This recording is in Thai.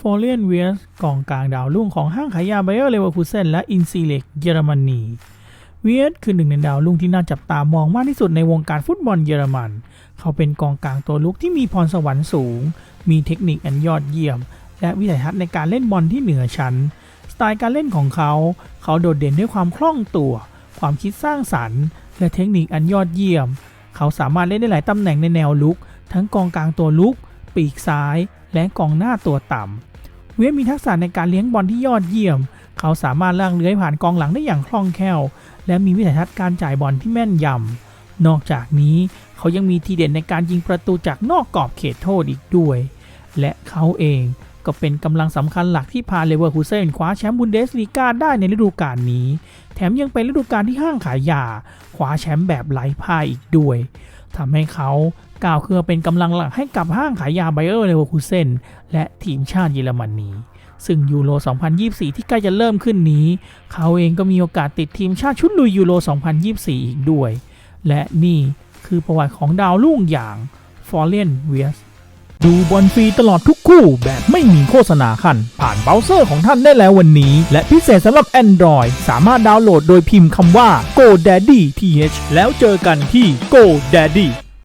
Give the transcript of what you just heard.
ฟอเลียนเวียสกองกลางดาวรุ่งของห้างขายยาไบเออร์เลเวอร์คูเซนและอินซีเล็กเยอรมนีเวียสคือหนึ่งในดาวรุ่งที่น่าจับตามองมากที่สุดในวงการฟุตบอลเยอรมัน เขาเป็นกองกลางตัวลุกที่มีพรสวรรค์สูง มีเทคนิคอันยอดเยี่ยม และวิสัยทัศน์ในการเล่นบอลที่เหนือชั้น สไตล์การเล่นของเขา เขาโดดเด่นด้วยความคล่องตัว ความคิดสร้างสรรค์ และเทคนิคอันยอดเยี่ยม เขาสามารถเล่นได้หลายตำแหน่งในแนวลุก ทั้งกองกลางตัวลุก ปีกซ้าย และกองหน้าตัวต่ำ เวฟมีทักษะในการเลี้ยงบอลที่ยอดเยี่ยม เขาสามารถล่างเลื้อยผ่านกองหลังได้อย่างคล่องแคล่ว และมีวิสัยทัศน์การจ่ายบอลที่แม่นยำ นอกจากนี้เขายังมีทีเด่นในการยิงประตูจากนอกกรอบเขตโทษอีกด้วย และเขาเอง ก็เป็นกำลังสำคัญหลักที่พาเลเวอร์คูเซนคว้าแชมป์บุนเดสลีกาได้ในฤดูกาลนี้ แถมยังเป็นฤดูกาลที่ห้างขายยาคว้าแชมป์แบบไร้พ่ายอีกด้วยทำให้เขาก้าวขึ้นเป็นกำลังหลักให้กับห้างขายยาไบเออร์เลเวอร์คูเซนและทีมชาติเยอรมนีซึ่งยูโร 2024 ที่ใกล้จะเริ่มขึ้นนี้ เขาเองก็มีโอกาสติดทีมชาติชุดลุยยูโร 2024 อีกด้วย และนี่คือประวัติของดาวรุ่งอย่างฟอร์เรนเวียส ดูบอลฟรีตลอดทุกคู่แบบไม่มีโฆษณาคัน ผ่านเบราว์เซอร์ของท่านได้แล้ววันนี้ และพิเศษสำหรับ Android สามารถดาวน์โหลดโดยพิมพ์คำว่า GoDaddy TH แล้วเจอกันที่ GoDaddy